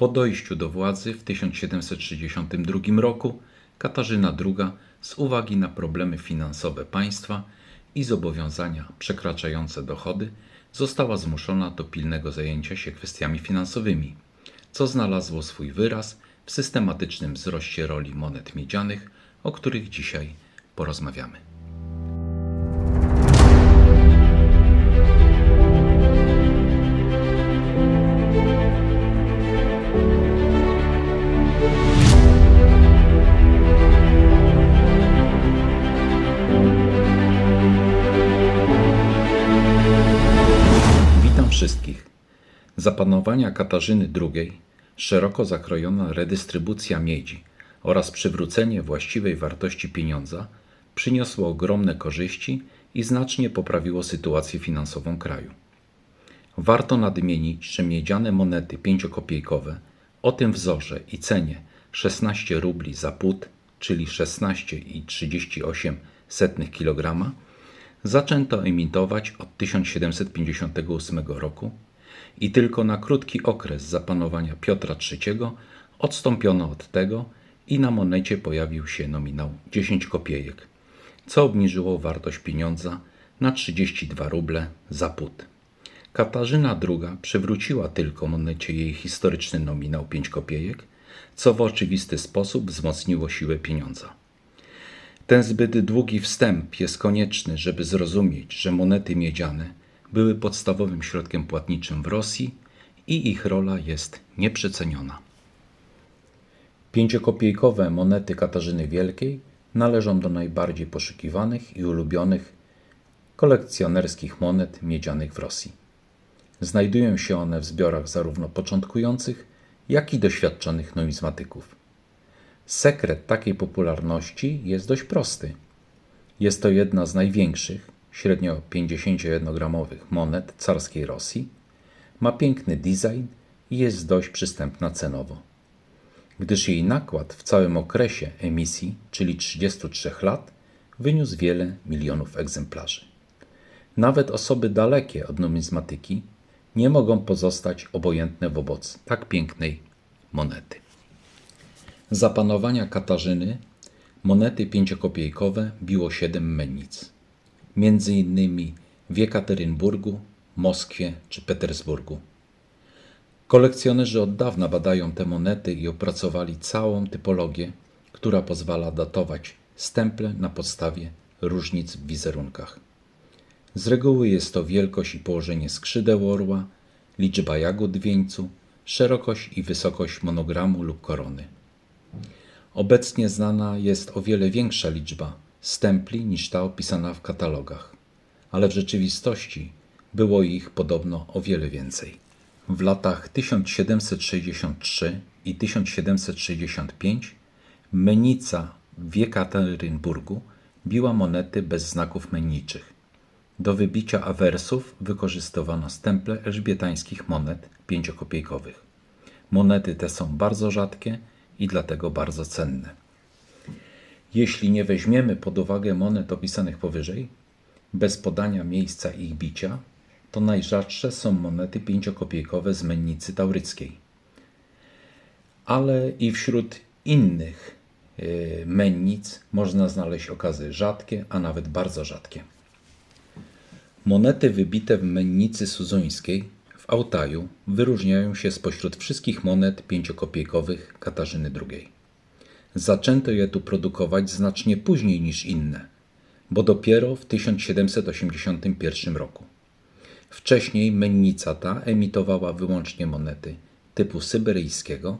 Po dojściu do władzy w 1762 roku Katarzyna II z uwagi na problemy finansowe państwa i zobowiązania przekraczające dochody została zmuszona do pilnego zajęcia się kwestiami finansowymi, co znalazło swój wyraz w systematycznym wzroście roli monet miedzianych, o których dzisiaj porozmawiamy. Za panowania Katarzyny II szeroko zakrojona redystrybucja miedzi oraz przywrócenie właściwej wartości pieniądza przyniosło ogromne korzyści i znacznie poprawiło sytuację finansową kraju. Warto nadmienić, że miedziane monety pięciokopiejkowe o tym wzorze i cenie 16 rubli za pud, czyli 16,38 kg, zaczęto emitować od 1758 roku i tylko na krótki okres zapanowania Piotra III odstąpiono od tego i na monecie pojawił się nominał 10 kopiejek, co obniżyło wartość pieniądza na 32 ruble za pud. Katarzyna II przywróciła tylko monecie jej historyczny nominał 5 kopiejek, co w oczywisty sposób wzmocniło siłę pieniądza. Ten zbyt długi wstęp jest konieczny, żeby zrozumieć, że monety miedziane były podstawowym środkiem płatniczym w Rosji i ich rola jest nieprzeceniona. Pięciokopiejkowe monety Katarzyny Wielkiej należą do najbardziej poszukiwanych i ulubionych kolekcjonerskich monet miedzianych w Rosji. Znajdują się one w zbiorach zarówno początkujących, jak i doświadczonych numizmatyków. Sekret takiej popularności jest dość prosty. Jest to jedna z największych, średnio 51-gramowych monet carskiej Rosji. Ma piękny design i jest dość przystępna cenowo. Gdyż jej nakład w całym okresie emisji, czyli 33 lat, wyniósł wiele milionów egzemplarzy. Nawet osoby dalekie od numizmatyki nie mogą pozostać obojętne wobec tak pięknej monety. Za panowania Katarzyny monety pięciokopiejkowe biło siedem mennic, innymi w Jekaterynburgu, Moskwie czy Petersburgu. Kolekcjonerzy od dawna badają te monety i opracowali całą typologię, która pozwala datować stemple na podstawie różnic w wizerunkach. Z reguły jest to wielkość i położenie skrzydeł orła, liczba jagód wieńcu, szerokość i wysokość monogramu lub korony. Obecnie znana jest o wiele większa liczba stempli niż ta opisana w katalogach, ale w rzeczywistości było ich podobno o wiele więcej. W latach 1763 i 1765 mennica w Jekaterynburgu biła monety bez znaków menniczych. Do wybicia awersów wykorzystywano stemple elżbietańskich monet pięciokopiejkowych. Monety te są bardzo rzadkie i dlatego bardzo cenne. Jeśli nie weźmiemy pod uwagę monet opisanych powyżej, bez podania miejsca ich bicia, to najrzadsze są monety pięciokopiejkowe z mennicy tauryckiej. Ale i wśród innych y, mennic można znaleźć okazy rzadkie, a nawet bardzo rzadkie. Monety wybite w mennicy suzuńskiej w Altaju wyróżniają się spośród wszystkich monet pięciokopiejkowych Katarzyny II. Zaczęto je tu produkować znacznie później niż inne, bo dopiero w 1781 roku. Wcześniej mennica ta emitowała wyłącznie monety typu syberyjskiego.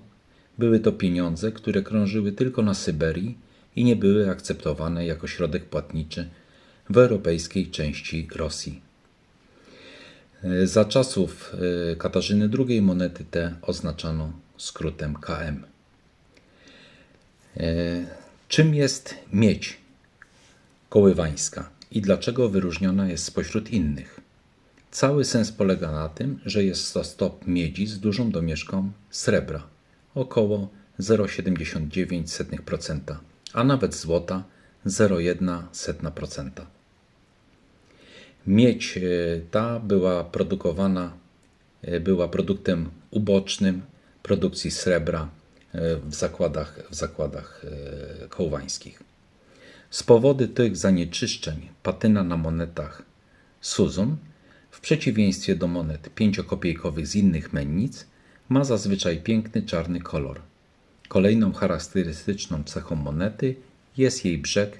Były to pieniądze, które krążyły tylko na Syberii i nie były akceptowane jako środek płatniczy w europejskiej części Rosji. Za czasów e, Katarzyny II monety te oznaczano skrótem KM. E, Czym jest miedź koływańska i dlaczego wyróżniona jest spośród innych? Cały sens polega na tym, że jest to stop miedzi z dużą domieszką srebra, około 0,79%, a nawet złota 0,1%. Miedź e, ta była produkowana, e, była produktem ubocznym produkcji srebra w zakładach, w zakładach e, kołwańskich. Z powodu tych zanieczyszczeń patyna na monetach Suzum, w przeciwieństwie do monet pięciokopiejkowych z innych mennic, ma zazwyczaj piękny czarny kolor. Kolejną charakterystyczną cechą monety jest jej brzeg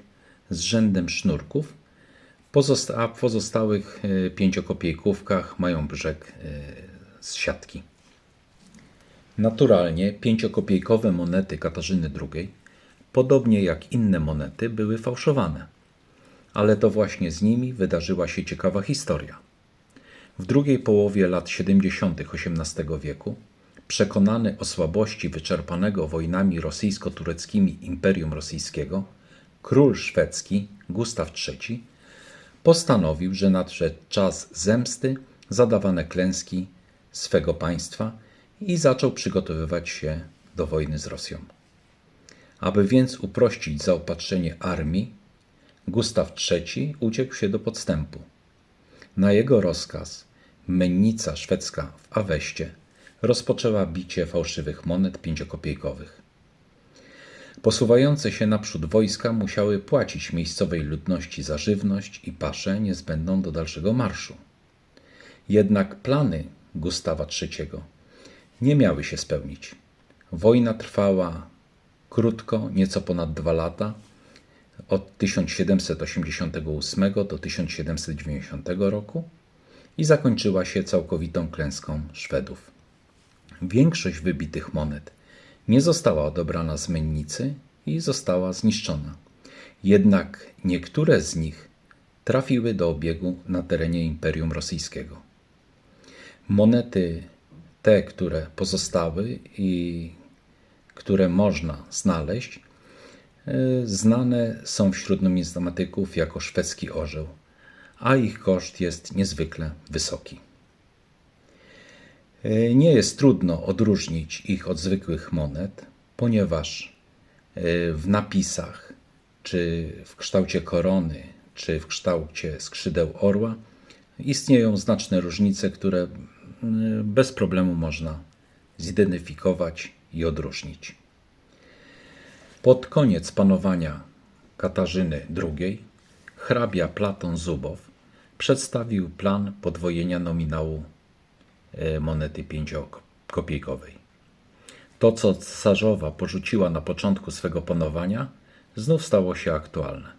z rzędem sznurków, a w pozostałych e, pięciokopiejkówkach mają brzeg e, z siatki. Naturalnie pięciokopiejkowe monety Katarzyny II, podobnie jak inne monety, były fałszowane. Ale to właśnie z nimi wydarzyła się ciekawa historia. W drugiej połowie lat 70. XVIII wieku, przekonany o słabości wyczerpanego wojnami rosyjsko-tureckimi Imperium Rosyjskiego, król szwedzki Gustaw III postanowił, że nadszedł czas zemsty za dawane klęski swego państwa i zaczął przygotowywać się do wojny z Rosją. Aby więc uprościć zaopatrzenie armii, Gustaw III uciekł się do podstępu. Na jego rozkaz mennica szwedzka w Aweście rozpoczęła bicie fałszywych monet pięciokopiejkowych. Posuwające się naprzód wojska musiały płacić miejscowej ludności za żywność i paszę niezbędną do dalszego marszu. Jednak plany Gustawa III nie miały się spełnić. Wojna trwała krótko, nieco ponad dwa lata, od 1788 do 1790 roku i zakończyła się całkowitą klęską Szwedów. Większość wybitych monet nie została odebrana z mennicy i została zniszczona. Jednak niektóre z nich trafiły do obiegu na terenie Imperium Rosyjskiego. Monety te, które pozostały i które można znaleźć, e, znane są wśród numizmatyków jako szwedzki orzeł, a ich koszt jest niezwykle wysoki. E, Nie jest trudno odróżnić ich od zwykłych monet, ponieważ e, w napisach, czy w kształcie korony, czy w kształcie skrzydeł orła, istnieją znaczne różnice, które bez problemu można zidentyfikować i odróżnić. Pod koniec panowania Katarzyny II hrabia Platon Zubow przedstawił plan podwojenia nominału e, monety pięciokopiejkowej. To, co cesarzowa porzuciła na początku swego panowania, znów stało się aktualne.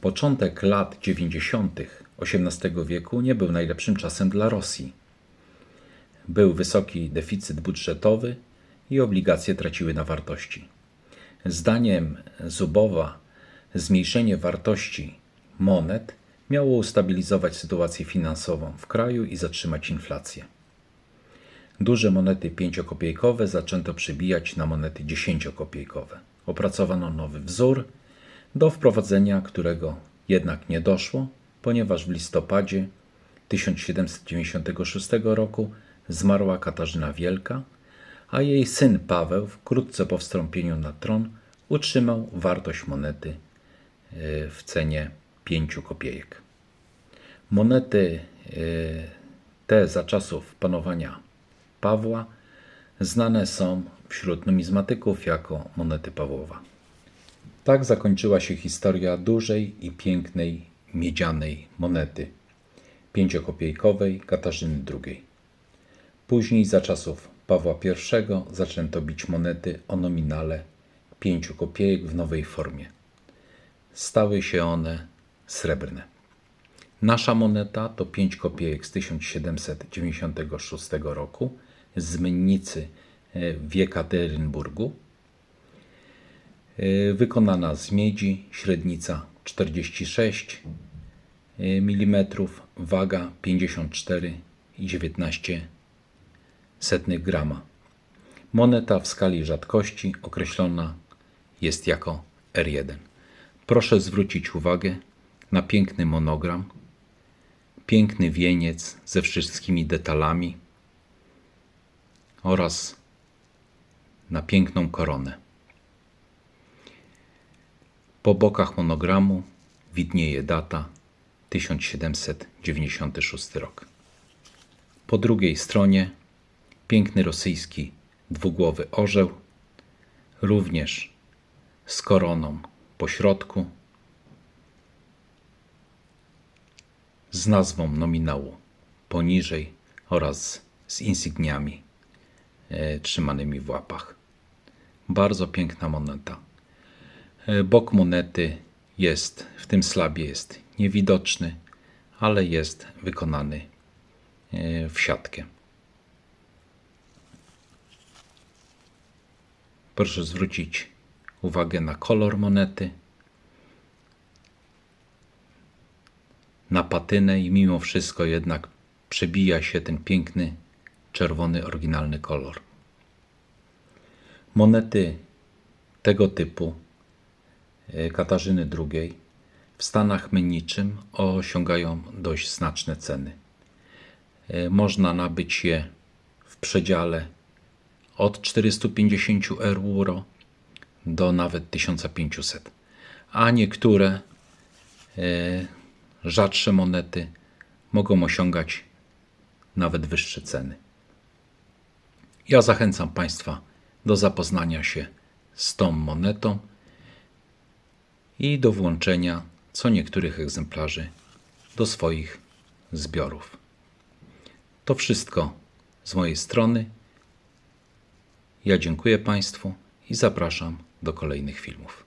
Początek lat 90. XVIII wieku nie był najlepszym czasem dla Rosji. Był wysoki deficyt budżetowy i obligacje traciły na wartości. Zdaniem Zubowa zmniejszenie wartości monet miało ustabilizować sytuację finansową w kraju i zatrzymać inflację. Duże monety pięciokopiejkowe zaczęto przybijać na monety dziesięciokopiejkowe. Opracowano nowy wzór, do wprowadzenia którego jednak nie doszło, ponieważ w listopadzie 1796 roku zmarła Katarzyna Wielka, a jej syn Paweł wkrótce po wstąpieniu na tron utrzymał wartość monety e, w cenie 5 kopiejek. Monety e, te za czasów panowania Pawła znane są wśród numizmatyków jako monety Pawłowa. Tak zakończyła się historia dużej i pięknej miedzianej monety pięciokopiejkowej Katarzyny II. Później za czasów Pawła I zaczęto bić monety o nominale 5 kopiejek w nowej formie. Stały się one srebrne. Nasza moneta to 5 kopiejek z 1796 roku z mennicy e, w Jekaterynburgu. E, Wykonana z miedzi, średnica 46 mm, waga 54,19 setnych grama. Moneta w skali rzadkości określona jest jako R1. Proszę zwrócić uwagę na piękny monogram, piękny wieniec ze wszystkimi detalami oraz na piękną koronę. Po bokach monogramu widnieje data 1796 rok. Po drugiej stronie piękny rosyjski dwugłowy orzeł, również z koroną po środku, z nazwą nominału poniżej oraz z insygniami e, trzymanymi w łapach. Bardzo piękna moneta. E, Bok monety jest w tym slabie jest niewidoczny, ale jest wykonany e, w siatkę. Proszę zwrócić uwagę na kolor monety, na patynę i mimo wszystko jednak przebija się ten piękny czerwony oryginalny kolor. Monety tego typu e, Katarzyny II w Stanach Meniczym osiągają dość znaczne ceny. E, Można nabyć je w przedziale od 450 euro do nawet 1500, a niektóre e, rzadsze monety mogą osiągać nawet wyższe ceny. Ja zachęcam Państwa do zapoznania się z tą monetą i do włączenia co niektórych egzemplarzy do swoich zbiorów. To wszystko z mojej strony. Ja dziękuję Państwu i zapraszam do kolejnych filmów.